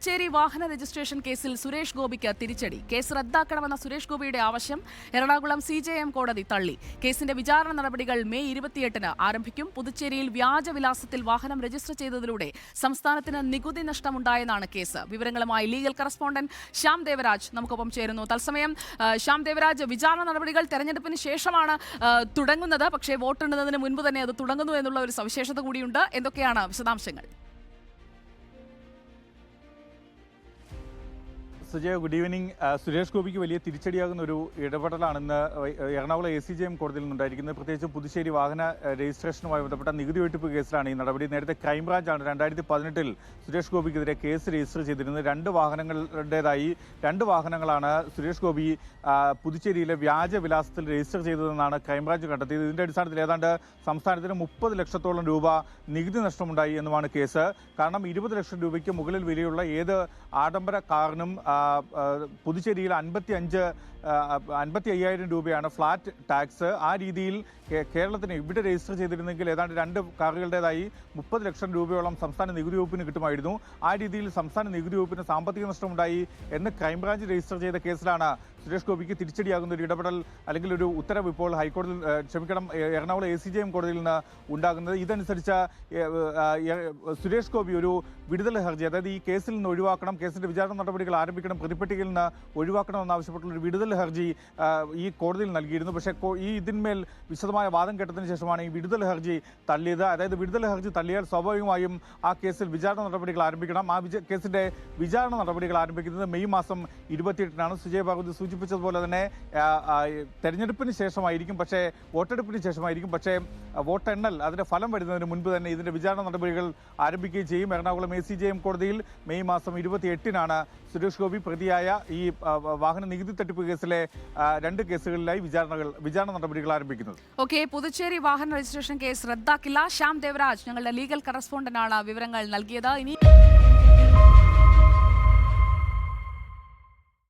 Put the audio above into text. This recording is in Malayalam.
പുതുച്ചേരി വാഹന രജിസ്ട്രേഷൻ കേസിൽ സുരേഷ് ഗോപിക്ക് തിരിച്ചടി. കേസ് റദ്ദാക്കണമെന്ന സുരേഷ് ഗോപിയുടെ ആവശ്യം എറണാകുളം സി കോടതി തള്ളി. കേസിന്റെ വിചാരണ നടപടികൾ മെയ് ഇരുപത്തിയെട്ടിന് ആരംഭിക്കും. പുതുച്ചേരിയിൽ വ്യാജവിലാസത്തിൽ വാഹനം രജിസ്റ്റർ ചെയ്തതിലൂടെ സംസ്ഥാനത്തിന് നികുതി നഷ്ടമുണ്ടായെന്നാണ് കേസ്. വിവരങ്ങളുമായി ലീഗൽ കറസ്പോണ്ടന്റ് ശ്യാം ദേവരാജ് നമുക്കൊപ്പം ചേരുന്നു. തത്സമയം ശ്യാം ദേവരാജ് വിചാരണ നടപടികൾ തെരഞ്ഞെടുപ്പിന് ശേഷമാണ് തുടങ്ങുന്നത്. പക്ഷേ വോട്ടെണ്ണുന്നതിന് മുൻപ് തന്നെ അത് തുടങ്ങുന്നു എന്നുള്ള ഒരു സവിശേഷത കൂടിയുണ്ട്. എന്തൊക്കെയാണ് വിശദാംശങ്ങൾ? Sujaya good evening. സുരേഷ് ഗോപിക്ക് വലിയ തിരിച്ചടിയാകുന്ന ഒരു ഇടപെടലാണെന്ന് Ernakulam A C J M കോടതിയിൽ നിന്നുണ്ടായിരിക്കുന്നത്. പ്രത്യേകിച്ച് പുതുശ്ശേരി വാഹന രജിസ്ട്രേഷനുമായി ബന്ധപ്പെട്ട നികുതി വെട്ടിപ്പ് കേസിലാണ് ഈ നടപടി. നേരത്തെ ക്രൈംബ്രാഞ്ചാണ് രണ്ടായിരത്തി പതിനെട്ടിൽ സുരേഷ് ഗോപിക്കെതിരെ കേസ് രജിസ്റ്റർ ചെയ്തിരുന്നത്. രണ്ട് വാഹനങ്ങളുടേതായി രണ്ട് വാഹനങ്ങളാണ് സുരേഷ് ഗോപി പുതുച്ചേരിയിലെ വ്യാജ വിലാസത്തിൽ രജിസ്റ്റർ ചെയ്തതെന്നാണ് ക്രൈംബ്രാഞ്ച് കണ്ടെത്തിയത്. ഇതിന്റെ അടിസ്ഥാനത്തിൽ ഏതാണ്ട് സംസ്ഥാനത്തിന് മുപ്പത് ലക്ഷത്തോളം രൂപ നികുതി നഷ്ടമുണ്ടായി എന്നുമാണ് കേസ്. കാരണം ഇരുപത് ലക്ഷം രൂപയ്ക്ക് മുകളിൽ വിലയുള്ള ഏത് ആഡംബര കാറിനും പുതുച്ചേരിയിൽ അൻപത്തി അഞ്ച് അൻപത്തി അയ്യായിരം രൂപയാണ് ഫ്ലാറ്റ് ടാക്സ്. ആ രീതിയിൽ കേരളത്തിന് ഇവിടെ രജിസ്റ്റർ ചെയ്തിരുന്നെങ്കിൽ ഏതാണ്ട് രണ്ട് കാറുകളുടേതായി മുപ്പത് ലക്ഷം രൂപയോളം സംസ്ഥാന നികുതി വകുപ്പിന് കിട്ടുമായിരുന്നു. ആ രീതിയിൽ സംസ്ഥാന നികുതി വകുപ്പിന് സാമ്പത്തിക നഷ്ടമുണ്ടായി എന്ന് ക്രൈംബ്രാഞ്ച് രജിസ്റ്റർ ചെയ്ത കേസിലാണ് സുരേഷ് ഗോപിക്ക് തിരിച്ചടിയാകുന്ന ഒരു ഇടപെടൽ അല്ലെങ്കിൽ ഒരു ഉത്തരവ് ഇപ്പോൾ ഹൈക്കോടതി ക്ഷമിക്കണം Ernakulam A C J M കോടതിയിൽ നിന്ന് ഉണ്ടാകുന്നത്. ഇതനുസരിച്ച് സുരേഷ് ഗോപി ഒരു വിടുതൽ ഹർജി അതായത് ഈ കേസിൽ നിന്ന് ഒഴിവാക്കണം കേസിന്റെ വിചാരണ നടപടികൾ ആരംഭിക്കണം പ്രതിപ്പട്ടികയിൽ നിന്ന് ഒഴിവാക്കണമെന്ന് ആവശ്യപ്പെട്ടുള്ള ഒരു വിടുതൽ ഹർജി ഈ കോടതിയിൽ നൽകിയിരുന്നു. പക്ഷേ ഈ ഇതിന്മേൽ വിശദമായ വാദം കേട്ടതിന് ശേഷമാണ് ഈ വിടുതൽ ഹർജി തള്ളിയത്. അതായത് വിടുതൽ ഹർജി തള്ളിയാൽ സ്വാഭാവികമായും ആ കേസിൽ വിചാരണ നടപടികൾ ആരംഭിക്കണം. ആ വിജ- കേസിന്റെ വിചാരണ നടപടികൾ ആരംഭിക്കുന്നത് മെയ് മാസം ഇരുപത്തിയെട്ടിനാണ്. സുജയ് ഭാഗവതി സൂചിപ്പിച്ചതുപോലെ തന്നെ തെരഞ്ഞെടുപ്പിന് ശേഷമായിരിക്കും പക്ഷേ വോട്ടെടുപ്പിന് ശേഷമായിരിക്കും. പക്ഷേ വോട്ടെണ്ണൽ അതിന്റെ ഫലം വരുന്നതിന് മുൻപ് തന്നെ ഇതിന്റെ വിചാരണ നടപടികൾ ആരംഭിക്കുകയും ചെയ്യും. Ernakulam A C J M കോടതിയിൽ മെയ് മാസം ഇരുപത്തിയെട്ടിനാണ് സുരേഷ് ഗോപി പ്രതിയായ ഈ വാഹന നികുതി തട്ടിപ്പ് കേസിലെ രണ്ട് കേസുകളിലായി വിചാരണകൾ വിചാരണ നടപടികൾ ആരംഭിക്കുന്നത്. ഓക്കെ പുതുച്ചേരി വാഹന രജിസ്ട്രേഷൻ കേസ് റദ്ദാക്കില്ല. ശ്യാം ദേവരാജ് ഞങ്ങളുടെ ലീഗൽ കറസ്പോണ്ടന്റാണ് വിവരങ്ങൾ നൽകിയത്. ഇനി